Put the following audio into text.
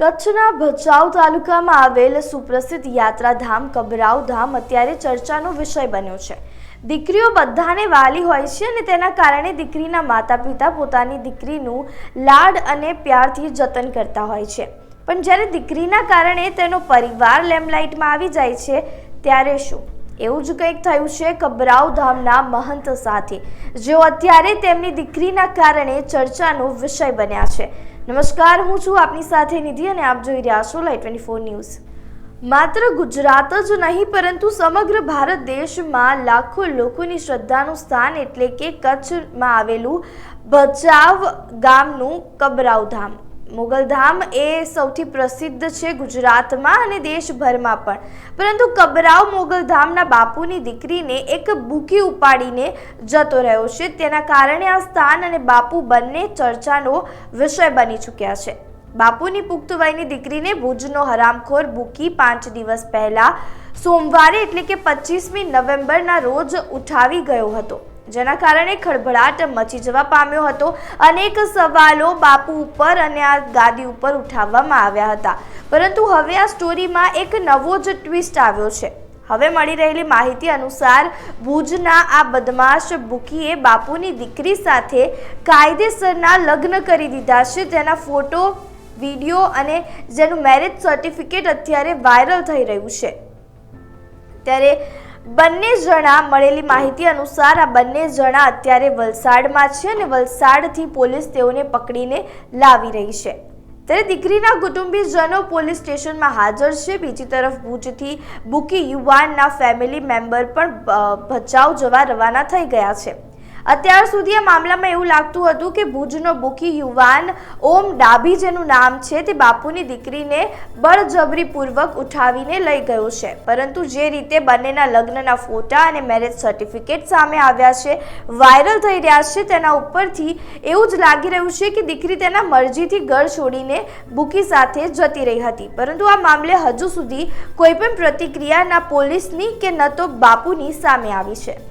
કચ્છના ભચાઉ તાલુકામાં આવેલ સુપ્રસિદ્ધ યાત્રાધામ કબરાઉ ધામ અત્યારે ચર્ચાનો વિષય બન્યો છે. દીકરીઓ બધાને વાલી હોય છે અને તેના કારણે દીકરીના માતા પિતા પોતાની દીકરીનું લાડ અને પ્યારથી જતન કરતા હોય છે. પણ જ્યારે દીકરીના કારણે તેનો પરિવાર લેમલાઇટમાં આવી જાય છે, ત્યારે શું? એવું જ કંઈક થયું છે કબરાવ ધામના મહંત સાથે, જેઓ અત્યારે તેમની દીકરીના કારણે ચર્ચાનો વિષય બન્યા છે. નમસ્કાર, હું છું આપની સાથે નિધિ અને આપ જોઈ રહ્યા છો લાઈ ટ્વેન્ટી ફોર ન્યૂઝ માત્ર ગુજરાત જ નહીં, પરંતુ સમગ્ર ભારત દેશમાં લાખો લોકોની શ્રદ્ધાનું સ્થાન એટલે કે કચ્છમાં આવેલું ભચાવ ગામનું કબરાવ ધામ. મોગલધામ એ સૌથી પ્રસિદ્ધ છે ગુજરાતમાં અને દેશભરમાં પણ. પરંતુ કબરાવ મોગલધામના બાપુની દીકરીને એક બુકી ઉપાડીને જતો રહ્યો છે. તેના કારણે આ સ્થાન અને બાપુ બંને ચર્ચાનો વિષય બની ચૂક્યા છે. બાપુની પુખ્ત વયની દીકરીને ભુજનો હરામખોર બુકી પાંચ દિવસ પહેલા સોમવારે એટલે કે પચીસમી નવેમ્બરના રોજ ઉઠાવી ગયો હતો. જેના કારણે ખળભળાટ મચી જવા પામ્યો હતો. અનેક સવાલો બાપુ ઉપર અને આ ગાદી ઉપર ઉઠાવવામાં આવ્યા હતા. પરંતુ હવે આ સ્ટોરીમાં એક નવો જ ટ્વિસ્ટ આવ્યો છે. હવે મળી રહેલી માહિતી અનુસાર ભુજના આ બદમાશ બુકીએ બાપુની દીકરી સાથે કાયદેસરના લગ્ન કરી દીધા છે. તેના ફોટો, વીડિયો અને જેનું મેરેજ સર્ટિફિકેટ અત્યારે વાયરલ થઈ રહ્યું છે. ત્યારે બંને જણા મળેલી માહિતી અનુસાર આ બંને જણા અત્યારે વલસાડમાં છે અને વલસાડથી પોલીસ તેઓને પકડીને લાવી રહી છે. ત્યારે દીકરીના કુટુંબીજનો પોલીસ સ્ટેશનમાં હાજર છે. બીજી તરફ ભુજથી બુકી યુવાનના ફેમિલી મેમ્બર પણ ભચાઉ જવા રવાના થઈ ગયા છે. અત્યાર સુધી આ મામલામાં એવું લાગતું હતું કે ભુજનો બુકી યુવાન ઓમ ડાભી જેનું નામ છે, તે બાપુની દીકરીને બળજબરીપૂર્વક ઉઠાવીને લઈ ગયો છે. પરંતુ જે રીતે બંનેના લગ્નના ફોટા અને મેરેજ સર્ટિફિકેટ સામે આવ્યા છે, વાયરલ થઈ રહ્યા છે, તેના ઉપરથી એવું જ લાગી રહ્યું છે કે દીકરી તેના મરજીથી ઘર છોડીને બુકી સાથે જતી રહી હતી. પરંતુ આ મામલે હજુ સુધી કોઈ પણ પ્રતિક્રિયા ના પોલીસની કે ન તો બાપુની સામે આવી છે.